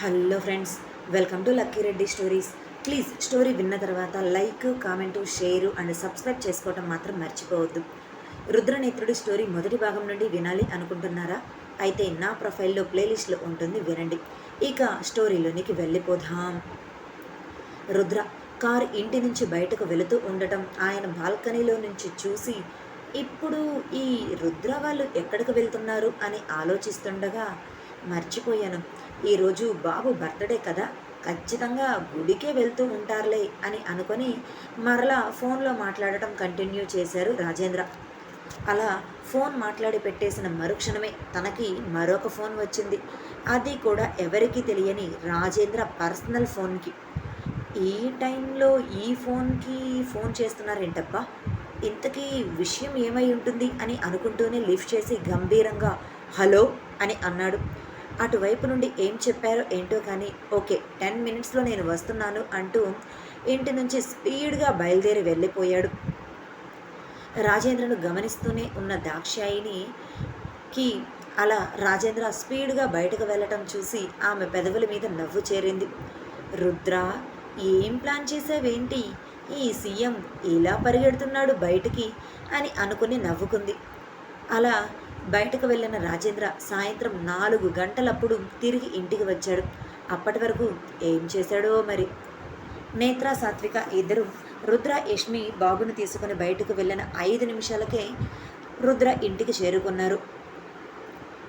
Hello friends welcome to Lucky Reddy stories. Please story విన్న తర్వాత like comment share and subscribe చేసుకోవటం మాత్రం మర్చిపోవద్దు. రుద్రనేత్రుడి స్టోరీ మొదటి భాగం నుండి వినాలి అనుకుంటున్నారా? అయితే నా ప్రొఫైల్లో ప్లేలిస్ట్లో ఉంటుంది వినండి. ఇక స్టోరీలోనికి వెళ్ళిపోదాం. రుద్ర కారు ఇంటి నుంచి బయటకు వెళుతూ ఉండటం ఆయన బాల్కనీలో నుంచి చూసి ఇప్పుడు ఈ రుద్ర వాళ్ళు ఎక్కడికి వెళ్తున్నారు? అని ఆలోచిస్తుండగా మర్చిపోయాను. ఈరోజు బాబు బర్త్డే కదా ఖచ్చితంగా గుడికే వెళ్తూ ఉంటారులే అని అనుకొని మరలా ఫోన్లో మాట్లాడటం కంటిన్యూ చేశారు రాజేంద్ర. అలా ఫోన్ మాట్లాడి పెట్టేసిన మరుక్షణమే తనకి మరొక ఫోన్ వచ్చింది. అది కూడా ఎవరికీ తెలియని రాజేంద్ర పర్సనల్ ఫోన్కి. ఈ టైంలో ఈ ఫోన్కి ఫోన్ చేస్తున్నారేంటబ్బా? ఇంతకీ విషయం ఏమై ఉంటుంది అని అనుకుంటూనే లిఫ్ట్ చేసి గంభీరంగా హలో అని అన్నాడు. అటువైపు నుండి ఏం చెప్పారో ఏంటో కానీ ఓకే టెన్ మినిట్స్లో నేను వస్తున్నాను అంటూ ఇంటి నుంచి స్పీడ్గా బయలుదేరి వెళ్ళిపోయాడు. రాజేంద్రను గమనిస్తూనే ఉన్న దాక్షాయినికి అలా రాజేంద్ర స్పీడ్గా బయటకు వెళ్ళటం చూసి ఆమె పెదవుల మీద నవ్వు చేరింది. రుద్ర ఏం ప్లాన్ చేసావేంటి ఈ సీఎం ఇలా పరిగెడుతున్నాడు బయటికి అని అనుకుని నవ్వుకుంది. అలా బయటకు వెళ్ళిన రాజేంద్ర సాయంత్రం నాలుగు గంటలప్పుడు తిరిగి ఇంటికి వచ్చాడు. అప్పటి వరకు ఏం చేశాడో మరి? నేత్ర సాత్విక ఇద్దరు రుద్ర యష్మి బాబును తీసుకుని బయటకు వెళ్ళిన ఐదు నిమిషాలకే రుద్ర ఇంటికి చేరుకున్నారు.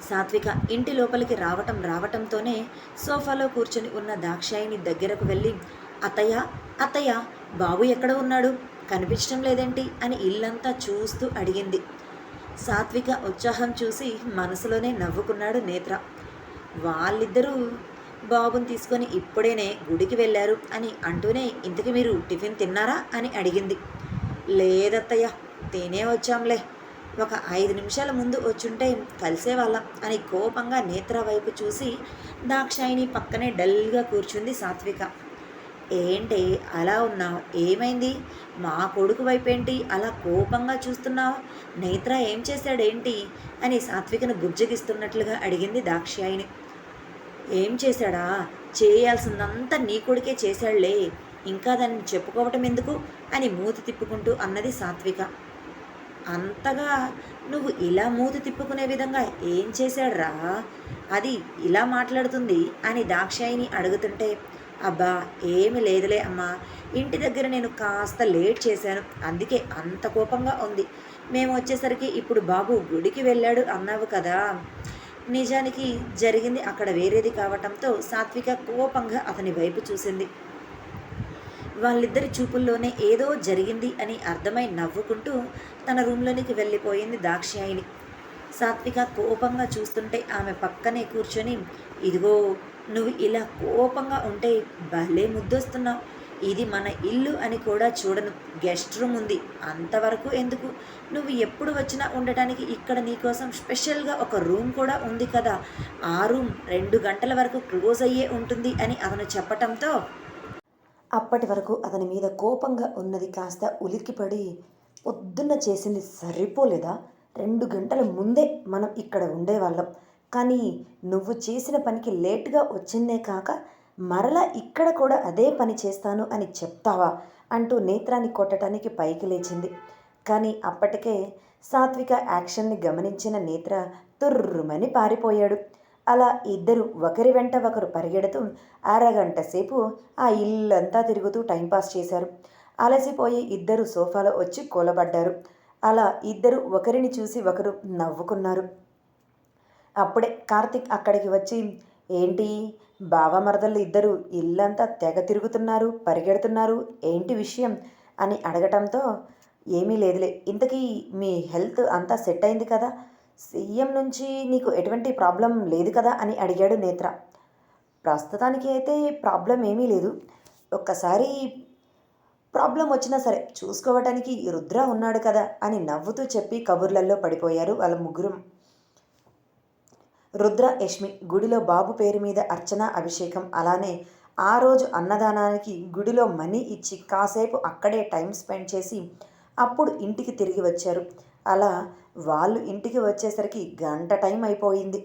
సాత్విక ఇంటి లోపలికి రావటం రావటంతోనే సోఫాలో కూర్చొని ఉన్న దాక్షాయిని దగ్గరకు వెళ్ళి అత్తయ్య అత్తయ్య బాబు ఎక్కడ ఉన్నాడు? కనిపించడం లేదేంటి? అని ఇల్లంతా చూస్తూ అడిగింది. సాత్విక ఉత్సాహం చూసి మనసులోనే నవ్వుకున్నాడు నేత్ర. వాళ్ళిద్దరూ బాబుని తీసుకొని ఇప్పుడేనే గుడికి వెళ్ళారు అని అంటూనే ఇంతకు మీరు టిఫిన్ తిన్నారా అని అడిగింది. లేదత్తయ్య తినే వచ్చాంలే. ఒక ఐదు నిమిషాల ముందు వచ్చుంటే కలిసేవాళ్ళం అని కోపంగా నేత్ర వైపు చూసి దాక్షాయిని పక్కనే డల్గా కూర్చుంది సాత్విక. ఏంటి? అలా ఉన్నావు? ఏమైంది? మా కొడుకు వైపేంటి? అలా కోపంగా చూస్తున్నావు? నేత్ర ఏం చేశాడేంటి? అని సాత్వికను బుజ్జగిస్తున్నట్లుగా అడిగింది దాక్షాయిని ఏం చేశాడా? చేయాల్సిందంతా నీ కొడుకే చేశాడులే ఇంకా దాన్ని చెప్పుకోవటం ఎందుకు? అని మూతి తిప్పుకుంటూ అన్నది సాత్విక. అంతగా నువ్వు ఇలా మూతి తిప్పుకునే విధంగా ఏం చేశాడ్రా? అది ఇలా మాట్లాడుతుంది అని దాక్షాయిని అడుగుతుంటే అబ్బా ఏమి లేదులే అమ్మా. ఇంటి దగ్గర నేను కాస్త లేట్ చేశాను. అందుకే అంత కోపంగా ఉంది. మేము వచ్చేసరికి ఇప్పుడు బాబు గుడికి వెళ్ళాడు అన్నావు కదా. నిజానికి జరిగింది అక్కడ వేరేది కావటంతో సాత్విక కోపంగా అతని వైపు చూసింది. వాళ్ళిద్దరి చూపుల్లోనే ఏదో జరిగింది అని అర్థమై నవ్వుకుంటూ తన రూమ్లోనికి వెళ్ళిపోయింది దాక్షాయిని సాత్విక కోపంగా చూస్తుంటే ఆమె పక్కనే కూర్చొని ఇదిగో నువ్వు ఇలా కోపంగా ఉంటే భలే ముద్దొస్తున్నావు. ఇది మన ఇల్లు అని కూడా చూడను. గెస్ట్ రూమ్ ఉంది. అంతవరకు ఎందుకు? నువ్వు ఎప్పుడు వచ్చినా ఉండటానికి ఇక్కడ నీకోసం స్పెషల్గా ఒక రూమ్ కూడా ఉంది కదా. ఆ రూమ్ రెండు గంటల వరకు క్లోజ్ అయ్యే ఉంటుంది అని అతను చెప్పటంతో అప్పటి వరకు అతని మీద కోపంగా ఉన్నది కాస్త ఉలిక్కిపడి పొద్దున్న చేసింది సరిపోలేదా? రెండు గంటల ముందే మనం ఇక్కడ ఉండేవాళ్ళం. కానీ నువ్వు చేసిన పనికి లేట్గా వచ్చిందే కాక మరలా ఇక్కడ కూడా అదే పని చేస్తాను అని చెప్తావా? అంటూ నేత్రాన్ని కొట్టడానికి పైకి లేచింది. కానీ అప్పటికే సాత్విక యాక్షన్ని గమనించిన నేత్ర తుర్రుమని పారిపోయాడు. అలా ఇద్దరు ఒకరి వెంట ఒకరు పరిగెడుతూ అరగంట సేపు ఆ ఇల్లంతా తిరుగుతూ టైంపాస్ చేశారు. అలసిపోయి ఇద్దరు సోఫాలో వచ్చి కూలబడ్డారు. అలా ఇద్దరు ఒకరిని చూసి ఒకరు నవ్వుకున్నారు. అప్పుడే కార్తిక్ అక్కడికి వచ్చి ఏంటి బావమరదలు ఇద్దరు ఇల్లంతా తెగ తిరుగుతున్నారు పరిగెడుతున్నారు ఏంటి విషయం? అని అడగటంతో ఏమీ లేదులే ఇంతకీ మీ హెల్త్ అంతా సెట్ అయింది కదా సీఎం నుంచి నీకు ఎటువంటి ప్రాబ్లం లేదు కదా? అని అడిగాడు నేత్ర. ప్రస్తుతానికి అయితే ప్రాబ్లం ఏమీ లేదు. ఒక్కసారి ప్రాబ్లం వచ్చినా సరే చూసుకోవటానికి రుద్ర ఉన్నాడు కదా అని నవ్వుతూ చెప్పి కబుర్లల్లో పడిపోయారు వాళ్ళ ముగ్గురు. రుద్ర యష్మి గుడిలో బాబు పేరు మీద అర్చన అభిషేకం అలానే ఆ రోజు అన్నదానానికి గుడిలో మనీ ఇచ్చి కాసేపు అక్కడే టైం స్పెండ్ చేసి అప్పుడు ఇంటికి తిరిగి వచ్చారు. అలా వాళ్ళు ఇంటికి వచ్చేసరికి గంట టైం అయిపోయింది.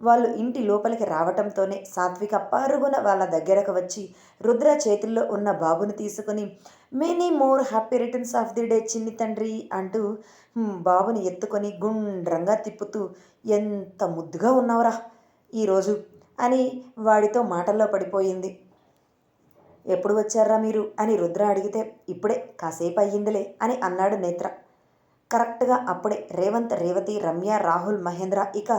వాళ్ళు ఇంటి లోపలికి రావటంతోనే సాత్విక పరుగున వాళ్ళ దగ్గరకు వచ్చి రుద్ర చేతుల్లో ఉన్న బాబుని తీసుకుని many more happy returns of the day చిన్ని తండ్రి అంటూ బాబుని ఎత్తుకొని గుండ్రంగా తిప్పుతూ ఎంత ముద్దుగా ఉన్నావురా ఈరోజు అని వాడితో మాటల్లో పడిపోయింది. ఎప్పుడు వచ్చారా మీరు? అని రుద్ర అడిగితే ఇప్పుడే కాసేపు అయ్యిందిలే అని అన్నాడు నేత్ర. కరెక్ట్గా అప్పుడే రేవంత్ రేవతి రమ్య రాహుల్ మహేంద్ర ఇక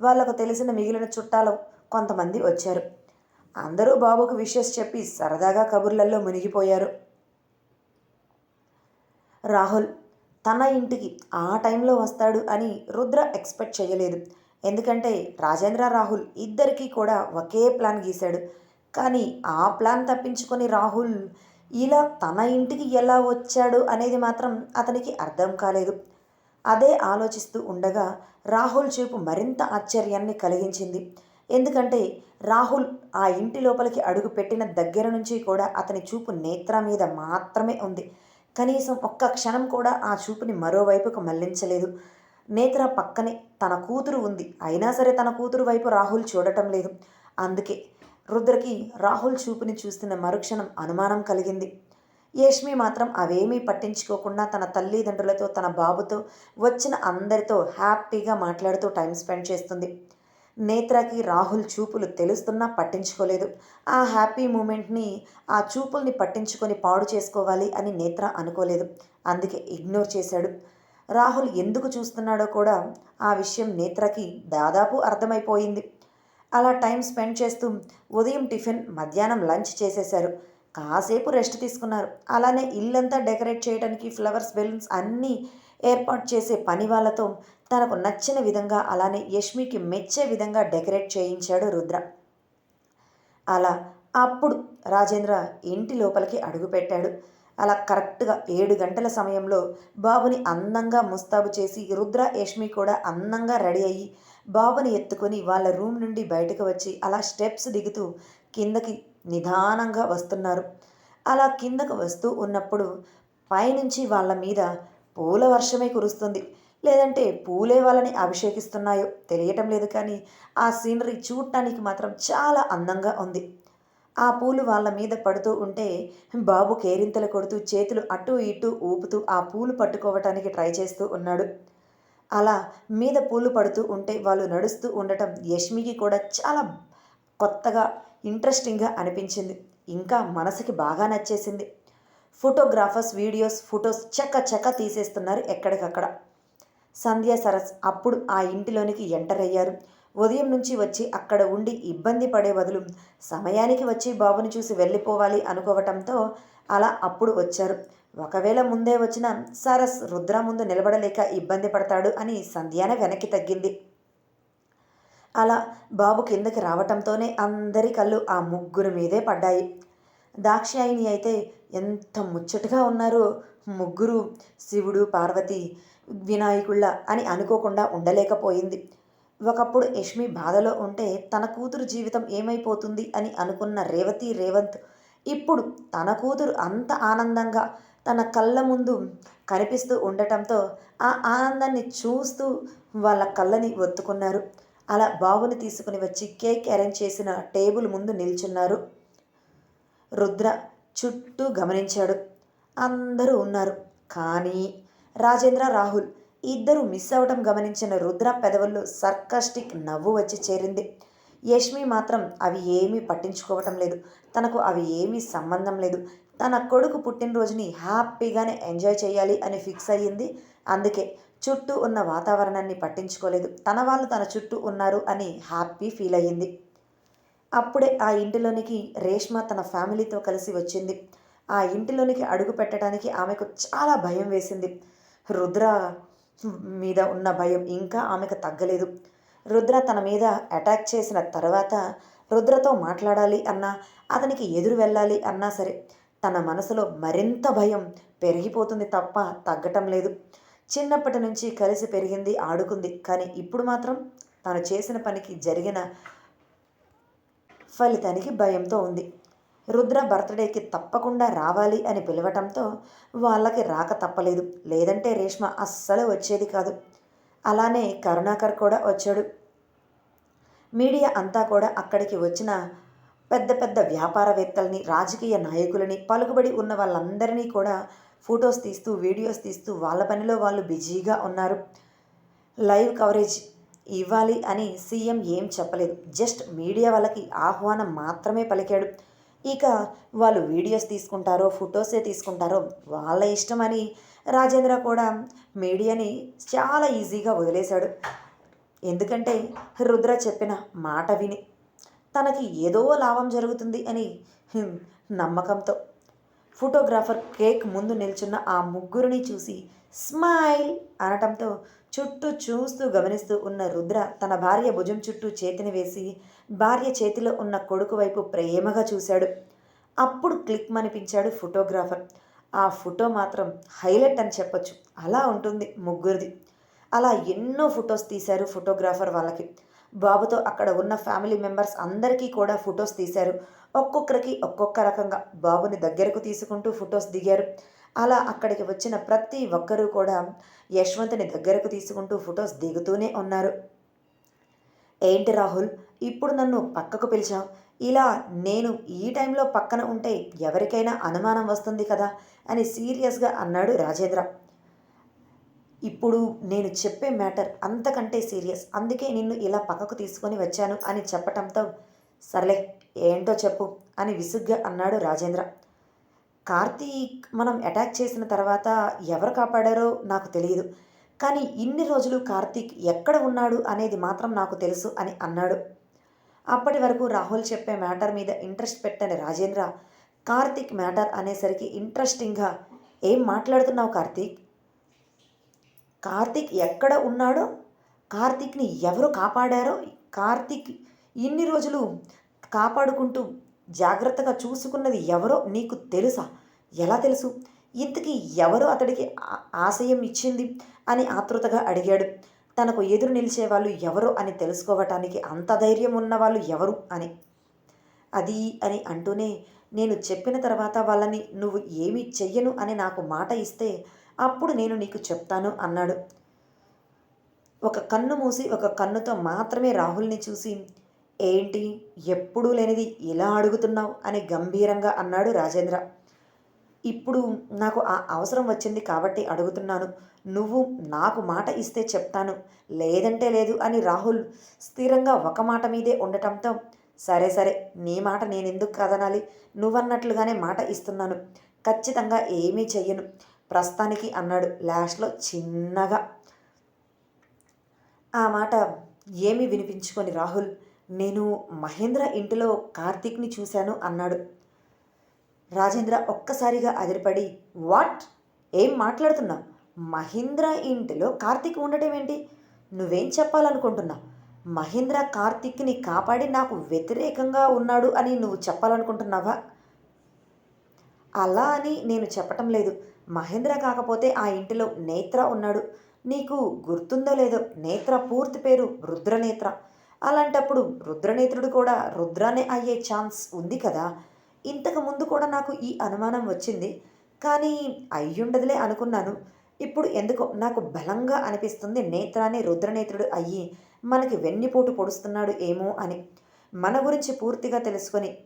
వాళ్ళకు తెలిసిన మిగిలిన చుట్టాలు కొంతమంది వచ్చారు. అందరూ బాబుకు విషెస్ చెప్పి సరదాగా కబుర్లలో మునిగిపోయారు. రాహుల్ తన ఇంటికి ఆ టైంలో వస్తాడు అని రుద్ర ఎక్స్పెక్ట్ చేయలేదు. ఎందుకంటే రాజేంద్ర రాహుల్ ఇద్దరికీ కూడా ఒకే ప్లాన్ గీశాడు. కానీ ఆ ప్లాన్ తప్పించుకొని రాహుల్ ఇలా తన ఇంటికి ఎలా వచ్చాడు అనేది మాత్రం అతనికి అర్థం కాలేదు. అదే ఆలోచిస్తూ ఉండగా రాహుల్ చూపు మరింత ఆశ్చర్యాన్ని కలిగించింది. ఎందుకంటే రాహుల్ ఆ ఇంటి లోపలికి అడుగు పెట్టిన దగ్గర నుంచి కూడా అతని చూపు నేత్ర మీద మాత్రమే ఉంది. కనీసం ఒక్క క్షణం కూడా ఆ చూపుని మరోవైపుకు మళ్ళించలేదు. నేత్ర పక్కనే తన కూతురు ఉంది. అయినా సరే తన కూతురు వైపు రాహుల్ చూడటం లేదు. అందుకే రుద్రకి రాహుల్ చూపుని చూస్తున్న మరుక్షణం అనుమానం కలిగింది. యష్మి మాత్రం అవేమీ పట్టించుకోకుండా తన తల్లిదండ్రులతో తన బాబుతో వచ్చిన అందరితో హ్యాపీగా మాట్లాడుతూ టైం స్పెండ్ చేస్తుంది. నేత్రకి రాహుల్ చూపులు తెలుస్తున్నా పట్టించుకోలేదు. ఆ హ్యాపీ మూమెంట్ని ఆ చూపుల్ని పట్టించుకొని పాడు చేసుకోవాలి అని నేత్ర అనుకోలేదు. అందుకే ఇగ్నోర్ చేశాడు. రాహుల్ ఎందుకు చూస్తున్నాడో కూడా ఆ విషయం నేత్రకి దాదాపు అర్థమైపోయింది. అలా టైం స్పెండ్ చేస్తూ ఉదయం టిఫిన్ మధ్యాహ్నం లంచ్ చేసేశారు. కాసేపు రెస్ట్ తీసుకున్నారు. అలానే ఇల్లంతా డెకరేట్ చేయడానికి ఫ్లవర్స్ బెలూన్స్ అన్నీ ఏర్పాటు చేసే పని వాళ్ళతో తనకు నచ్చిన విధంగా అలానే యష్మికి మెచ్చే విధంగా డెకరేట్ చేయించాడు రుద్ర. అలా అప్పుడు రాజేంద్ర ఇంటి లోపలికి అడుగుపెట్టాడు అలా కరెక్ట్గా ఏడు గంటల సమయంలో బాబుని అందంగా ముస్తాబు చేసి రుద్ర యష్మి కూడా అందంగా రెడీ అయ్యి బాబుని ఎత్తుకొని వాళ్ళ రూమ్ నుండి బయటకు వచ్చి అలా స్టెప్స్ దిగుతూ కిందకి నిదానంగా వస్తున్నారు. అలా కిందకు వస్తూ ఉన్నప్పుడు పైనుంచి వాళ్ళ మీద పూల వర్షమే కురుస్తుంది. లేదంటే పూలే వాళ్ళని అభిషేకిస్తున్నాయో తెలియటం లేదు కానీ ఆ సీనరీ చూడటానికి మాత్రం చాలా అందంగా ఉంది. ఆ పూలు వాళ్ళ మీద పడుతూ ఉంటే బాబు కేరింతలు కొడుతూ చేతులు అటు ఇటు ఊపుతూ ఆ పూలు పట్టుకోవటానికి ట్రై చేస్తూ ఉన్నాడు. అలా మీద పూలు పడుతూ ఉంటే వాళ్ళు నడుస్తూ ఉండటం యష్మికి కూడా చాలా కొత్తగా ఇంట్రెస్టింగ్గా అనిపించింది. ఇంకా మనసుకి బాగా నచ్చేసింది. ఫోటోగ్రాఫర్స్ వీడియోస్ ఫొటోస్ చక్క చక్క తీసేస్తున్నారు ఎక్కడికక్కడ. సంధ్య సరస్ అప్పుడు ఆ ఇంటిలోనికి ఎంటర్ అయ్యారు. ఉదయం నుంచి వచ్చి అక్కడ ఉండి ఇబ్బంది పడే బదులు సమయానికి వచ్చి బాబుని చూసి వెళ్ళిపోవాలి అనుకోవటంతో అలా అప్పుడు వచ్చారు. ఒకవేళ ముందే వచ్చిన సరస్ రుద్ర ముందు నిలబడలేక ఇబ్బంది పడతాడు అని సంధ్యాన వెనక్కి తగ్గింది. అలా బాబు కిందకి రావటంతోనే అందరి కళ్ళు ఆ ముగ్గురు మీదే పడ్డాయి. దాక్షాయిని అయితే ఎంత ముచ్చటగా ఉన్నారో. ముగ్గురు శివుడు పార్వతి వినాయకుళ్ళ అని అనుకోకుండా ఉండలేకపోయింది. ఒకప్పుడు యష్మి బాధలో ఉంటే తన కూతురు జీవితం ఏమైపోతుంది అని అనుకున్న రేవతి రేవంత్ ఇప్పుడు తన కూతురు అంత ఆనందంగా తన కళ్ళ ముందు కనిపిస్తూ ఉండటంతో ఆ ఆనందాన్ని చూస్తూ వాళ్ళ కళ్ళని ఒత్తుకున్నారు. అలా బాబుని తీసుకుని వచ్చి కేక్ అరేంజ్ చేసిన టేబుల్ ముందు నిల్చున్నారు. రుద్ర చుట్టూ గమనించాడు. అందరూ ఉన్నారు. కానీ రాజేంద్ర రాహుల్ ఇద్దరు మిస్ అవటం గమనించిన రుద్ర పెదవుల్లో సర్కాస్టిక్ నవ్వు వచ్చి చేరింది. యష్మి మాత్రం అవి ఏమీ పట్టించుకోవటం లేదు. తనకు అవి ఏమీ సంబంధం లేదు. తన కొడుకు పుట్టినరోజుని హ్యాపీగానే ఎంజాయ్ చేయాలి అని ఫిక్స్ అయ్యింది. అందుకే చుట్టూ ఉన్న వాతావరణాన్ని పట్టించుకోలేదు. తన వాళ్ళు తన చుట్టూ ఉన్నారు అని హ్యాపీ ఫీల్ అయ్యింది. అప్పుడే ఆ ఇంటిలోనికి రేష్మ తన ఫ్యామిలీతో కలిసి వచ్చింది. ఆ ఇంటిలోనికి అడుగు పెట్టడానికి ఆమెకు చాలా భయం వేసింది. రుద్ర మీద ఉన్న భయం ఇంకా ఆమెకు తగ్గలేదు. రుద్ర తన మీద అటాక్ చేసిన తర్వాత రుద్రతో మాట్లాడాలి అన్నా అతనికి ఎదురు వెళ్ళాలి అన్నా సరే తన మనసులో మరింత భయం పెరిగిపోతుంది తప్ప తగ్గటం లేదు. చిన్నప్పటి నుంచి కలిసి పెరిగింది ఆడుకుంది. కానీ ఇప్పుడు మాత్రం తను చేసిన పనికి జరిగిన ఫలితానికి భయంతో ఉంది. రుద్ర బర్త్డేకి తప్పకుండా రావాలి అని పిలవటంతో వాళ్ళకి రాక తప్పలేదు. లేదంటే రేష్మ అస్సలు వచ్చేది కాదు. అలానే కరుణాకర్ కూడా వచ్చాడు. మీడియా అంతా కూడా అక్కడికి వచ్చిన పెద్ద పెద్ద వ్యాపారవేత్తల్ని రాజకీయ నాయకులని పలుకుబడి ఉన్న వాళ్ళందరినీ కూడా ఫొటోస్ తీస్తూ వీడియోస్ తీస్తూ వాళ్ళ పనిలో వాళ్ళు బిజీగా ఉన్నారు. లైవ్ కవరేజ్ ఇవ్వాలి అని సీఎం ఏం చెప్పలేదు. జస్ట్ మీడియా వాళ్ళకి ఆహ్వానం మాత్రమే పలికాడు. ఇక వాళ్ళు వీడియోస్ తీసుకుంటారో ఫొటోసే తీసుకుంటారో వాళ్ళ ఇష్టమని రాజేంద్ర కూడా మీడియాని చాలా ఈజీగా వదిలేశాడు. ఎందుకంటే రుద్ర చెప్పిన మాట విని తనకి ఏదో లాభం జరుగుతుంది అని నమ్మకంతో ఫోటోగ్రాఫర్ కేక్ ముందు నిల్చున్న ఆ ముగ్గురిని చూసి స్మైల్ అనటంతో చుట్టూ చూస్తూ గమనిస్తూ ఉన్న రుద్ర తన భార్య భుజం చుట్టూ చేతిని వేసి భార్య చేతిలో ఉన్న కొడుకు వైపు ప్రేమగా చూశాడు. అప్పుడు క్లిక్ మనిపించాడు ఫోటోగ్రాఫర్. ఆ ఫోటో మాత్రం హైలైట్ అని చెప్పొచ్చు. అలా ఉంటుంది ముగ్గురిది. అలా ఎన్నో ఫొటోస్ తీశారు ఫోటోగ్రాఫర్ వాళ్ళకి. బాబుతో అక్కడ ఉన్న ఫ్యామిలీ మెంబర్స్ అందరికీ కూడా ఫొటోస్ తీశారు. ఒక్కొక్కరికి ఒక్కొక్క రకంగా బాబుని దగ్గరకు తీసుకుంటూ ఫొటోస్ దిగారు. అలా అక్కడికి వచ్చిన ప్రతి ఒక్కరూ కూడా యశ్వంత్ని దగ్గరకు తీసుకుంటూ ఫొటోస్ దిగుతూనే ఉన్నారు. ఏంటి రాహుల్ ఇప్పుడు నన్ను పక్కకు పిలిచావు? ఇలా నేను ఈ టైంలో పక్కన ఉంటే ఎవరికైనా అనుమానం వస్తుంది కదా? అని సీరియస్గా అన్నాడు రాజేంద్ర. ఇప్పుడు నేను చెప్పే మ్యాటర్ అంతకంటే సీరియస్. అందుకే నిన్ను ఇలా పక్కకు తీసుకొని వచ్చాను అని చెప్పటంతో సర్లే ఏంటో చెప్పు అని విసుగ్గా అన్నాడు రాజేంద్ర. కార్తీక్ మనం అటాక్ చేసిన తర్వాత ఎవరు కాపాడారో నాకు తెలియదు కానీ ఇన్ని రోజులు కార్తీక్ ఎక్కడ ఉన్నాడు అనేది మాత్రం నాకు తెలుసు అని అన్నాడు. అప్పటి వరకు రాహుల్ చెప్పే మ్యాటర్ మీద ఇంట్రెస్ట్ పెట్టని రాజేంద్ర కార్తీక్ మ్యాటర్ అనేసరికి ఇంట్రెస్టింగ్గా ఏం మాట్లాడుతున్నావు కార్తీక్? కార్తీక్ ఎక్కడ ఉన్నాడో కార్తీక్ని ఎవరు కాపాడారో కార్తీక్ ఇన్ని రోజులు కాపాడుకుంటూ జాగ్రత్తగా చూసుకున్నది ఎవరో నీకు తెలుసా? ఎలా తెలుసు? ఇంతకీ ఎవరు అతడికి ఆశయం ఇచ్చింది? అని ఆతృతగా అడిగాడు. తనకు ఎదురు నిలిచే వాళ్ళు ఎవరో అని తెలుసుకోవటానికి అంత ధైర్యం ఉన్నవాళ్ళు ఎవరు అని. అది అని అంటూనే నేను చెప్పిన తర్వాత వాళ్ళని నువ్వు ఏమీ చెయ్యను అని నాకు మాట ఇస్తే అప్పుడు నేను నీకు చెప్తాను అన్నాడు. ఒక కన్ను మూసి ఒక కన్నుతో మాత్రమే రాహుల్ని చూసి ఏంటి? ఎప్పుడూ లేనిది ఇలా అడుగుతున్నావు? అని గంభీరంగా అన్నాడు రాజేంద్ర. ఇప్పుడు నాకు ఆ అవసరం వచ్చింది కాబట్టి అడుగుతున్నాను. నువ్వు నాకు మాట ఇస్తే చెప్తాను. లేదంటే లేదు అని రాహుల్ స్థిరంగా ఒక మాట మీదే ఉండటంతో సరే సరే నీ మాట నేనెందుకు కదనాలి? నువ్వన్నట్లుగానే మాట ఇస్తున్నాను. ఖచ్చితంగా ఏమీ చెయ్యను. ప్రస్తుతానికి అన్నాడు లాస్ట్లో చిన్నగా. ఆ మాట ఏమీ వినిపించుకొని రాహుల్ నేను మహేంద్ర ఇంటిలో కార్తీక్ని చూశాను అన్నాడు. రాజేంద్ర ఒక్కసారిగా అదిరిపడి వాట్? ఏం మాట్లాడుతున్నావు? మహేంద్ర ఇంటిలో కార్తీక్ ఉండటం ఏంటి? నువ్వేం చెప్పాలనుకుంటున్నావు? మహేంద్ర కార్తీక్ని కాపాడి నాకు వ్యతిరేకంగా ఉన్నాడు అని నువ్వు చెప్పాలనుకుంటున్నావా? అలా అని నేను చెప్పటం లేదు. మహేంద్ర కాకపోతే ఆ ఇంటిలో నేత్ర ఉన్నాడు. నీకు గుర్తుందో లేదో నేత్ర పూర్తి పేరు రుద్రనేత్ర. అలాంటప్పుడు రుద్రనేత్రుడు కూడా రుద్రానే అయ్యే ఛాన్స్ ఉంది కదా. ఇంతకు ముందు కూడా నాకు ఈ అనుమానం వచ్చింది. కానీ అయ్యుండదులే అనుకున్నాను. ఇప్పుడు ఎందుకో నాకు బలంగా అనిపిస్తుంది నేత్రాన్ని రుద్రనేత్రుడు అయ్యి మనకి వెన్నిపోటు పొడుస్తున్నాడు ఏమో అని. మన గురించి పూర్తిగా తెలుసుకొని.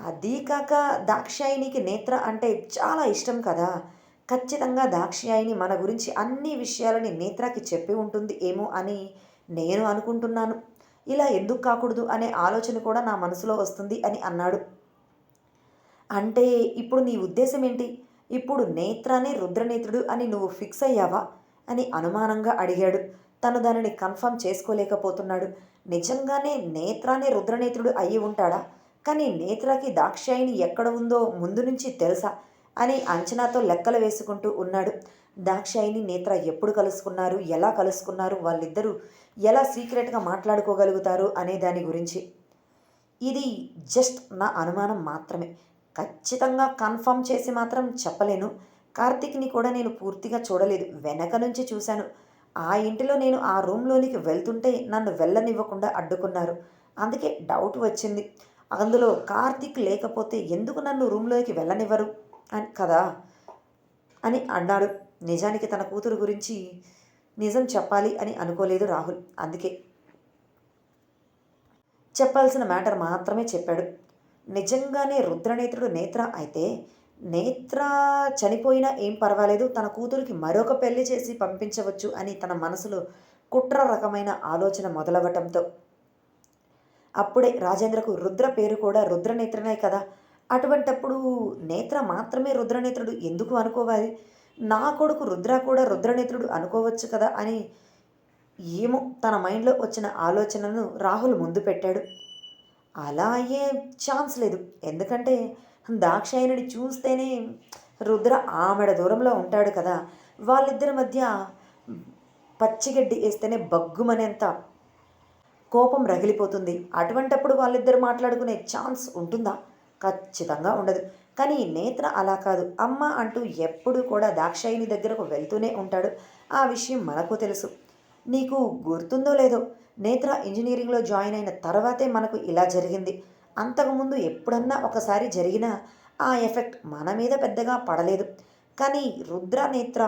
అదీ కాక దాక్షాయినికి నేత్ర అంటే చాలా ఇష్టం కదా. ఖచ్చితంగా దాక్షాయిని మన గురించి అన్ని విషయాలని నేత్రకి చెప్పి ఉంటుంది ఏమో అని నేను అనుకుంటున్నాను. ఇలా ఎందుకు కాకూడదు అనే ఆలోచన కూడా నా మనసులో వస్తుంది అని అన్నాడు. అంటే ఇప్పుడు నీ ఉద్దేశం ఏంటి? ఇప్పుడు నేత్రనే రుద్రనేత్రుడు అని నువ్వు ఫిక్స్ అయ్యావా? అని అనుమానంగా అడిగాడు. తను దానిని కన్ఫర్మ్ చేసుకోలేకపోతున్నాడు. నిజంగానే నేత్రానే రుద్రనేత్రుడు అయ్యి ఉంటాడా? కానీ నేత్రకి దాక్షాయిని ఎక్కడ ఉందో ముందు నుంచి తెలుసా? అని అంచనాతో లెక్కలు వేసుకుంటూ ఉన్నాడు. దాక్షాయిని నేత్ర ఎప్పుడు కలుసుకున్నారు? ఎలా కలుసుకున్నారు? వాళ్ళిద్దరూ ఎలా సీక్రెట్గా మాట్లాడుకోగలుగుతారు అనే దాని గురించి. ఇది జస్ట్ నా అనుమానం మాత్రమే. ఖచ్చితంగా కన్ఫర్మ్ చేసి మాత్రం చెప్పలేను. కార్తిక్ని కూడా నేను పూర్తిగా చూడలేదు. వెనక నుంచి చూశాను. ఆ ఇంటిలో నేను ఆ రూమ్లోనికి వెళ్తుంటే నన్ను వెళ్ళనివ్వకుండా అడ్డుకున్నారు. అందుకే డౌట్ వచ్చింది. అందులో కార్తిక్ లేకపోతే ఎందుకు నన్ను రూమ్లోకి వెళ్ళనివ్వరు? అని కదా? అని అన్నాడు. నిజానికి తన కూతురు గురించి నిజం చెప్పాలి అని అనుకోలేదు రాహుల్. అందుకే చెప్పాల్సిన మ్యాటర్ మాత్రమే చెప్పాడు. నిజంగానే రుద్రనేత్రుడు నేత్ర అయితే నేత్ర చనిపోయినా ఏం పర్వాలేదు. తన కూతురికి మరొక పెళ్ళి చేసి పంపించవచ్చు అని తన మనసులో కుట్ర రకమైన ఆలోచన మొదలవ్వటంతో అప్పుడే రాజేంద్రకు రుద్ర పేరు కూడా రుద్రనేత్రనే కదా. అటువంటప్పుడు నేత్ర మాత్రమే రుద్రనేత్రుడు ఎందుకు అనుకోవాలి? నా కొడుకు రుద్ర కూడా రుద్రనేత్రుడు అనుకోవచ్చు కదా అని ఏమో తన మైండ్లో వచ్చిన ఆలోచనను రాహుల్ ముందు పెట్టాడు. అలా అయ్యే ఛాన్స్ లేదు. ఎందుకంటే దాక్షాయణుడి చూస్తేనే రుద్ర ఆమెడ దూరంలో ఉంటాడు కదా. వాళ్ళిద్దరి మధ్య పచ్చిగడ్డి వేస్తేనే బగ్గుమనేంత కోపం రగిలిపోతుంది. అటువంటప్పుడు వాళ్ళిద్దరు మాట్లాడుకునే ఛాన్స్ ఉంటుందా? ఖచ్చితంగా ఉండదు. కానీ నేత్ర అలా కాదు. అమ్మ అంటూ ఎప్పుడూ కూడా దాక్షాయిని దగ్గరకు వెళ్తూనే ఉంటాడు. ఆ విషయం మనకు తెలుసు. నీకు గుర్తుందో లేదో నేత్ర ఇంజనీరింగ్లో జాయిన్ అయిన తర్వాతే మనకు ఇలా జరిగింది. అంతకుముందు ఎప్పుడన్నా ఒకసారి జరిగిన ఆ ఎఫెక్ట్ మన మీద పెద్దగా పడలేదు. కానీ రుద్ర నేత్ర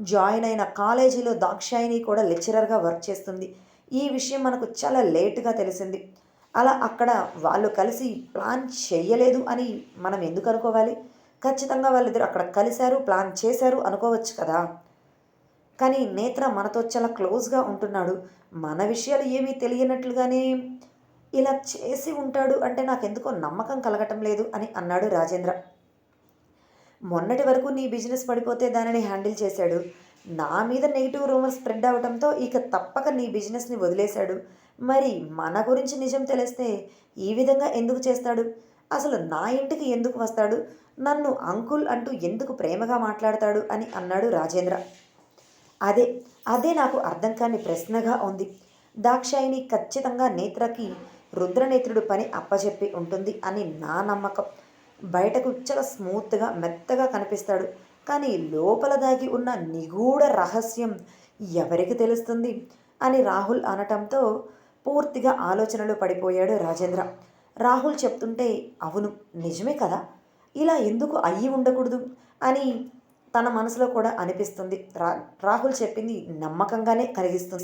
జాయిన్ అయిన కాలేజీలో దాక్షాయిని కూడా లెక్చరర్గా వర్క్ చేస్తుంది. ఈ విషయం మనకు చాలా లేటుగా తెలిసింది. అలా అక్కడ వాళ్ళు కలిసి ప్లాన్ చేయలేదు అని మనం ఎందుకు అనుకోవాలి? ఖచ్చితంగా వాళ్ళిద్దరు అక్కడ కలిశారు ప్లాన్ చేశారు అనుకోవచ్చు కదా. కానీ నేత్ర మనతో చాలా క్లోజ్గా ఉంటున్నాడు. మన విషయాలు ఏమీ తెలియనట్లుగానే ఇలా చేసి ఉంటాడు అంటే నాకెందుకో నమ్మకం కలగటం లేదు అని అన్నాడు రాజేంద్ర. మొన్నటి వరకు నీ బిజినెస్ పడిపోతే దానిని హ్యాండిల్ చేశాడు. నా మీద నెగిటివ్ రూమర్ స్ప్రెడ్ అవడంతో ఇక తప్పక నీ బిజినెస్ని వదిలేశాడు. మరి మన గురించి నిజం తెలిస్తే ఈ విధంగా ఎందుకు చేస్తాడు? అసలు నా ఇంటికి ఎందుకు వస్తాడు? నన్ను అంకుల్ అంటూ ఎందుకు ప్రేమగా మాట్లాడతాడు అని అన్నాడు రాజేంద్ర. అదే అదే నాకు అర్థం కాని ప్రశ్నగా ఉంది. దాక్షాయిని ఖచ్చితంగా నేత్రకి రుద్రనేత్రుడు పని అప్పచెప్పి ఉంటుంది అని నా నమ్మకం. బయటకు చాలా స్మూత్గా మెత్తగా కనిపిస్తాడు. కానీ లోపల దాగి ఉన్న నిగూఢ రహస్యం ఎవరికి తెలుస్తుంది? అని రాహుల్ అనటంతో పూర్తిగా ఆలోచనలో పడిపోయాడు రాజేంద్ర. రాహుల్ చెప్తుంటే అవును నిజమే కదా. ఇలా ఎందుకు అయ్యి ఉండకూడదు? అని తన మనసులో కూడా అనిపిస్తుంది. రా రాహుల్ చెప్పింది నమ్మకంగానే కలిగిస్తుంది.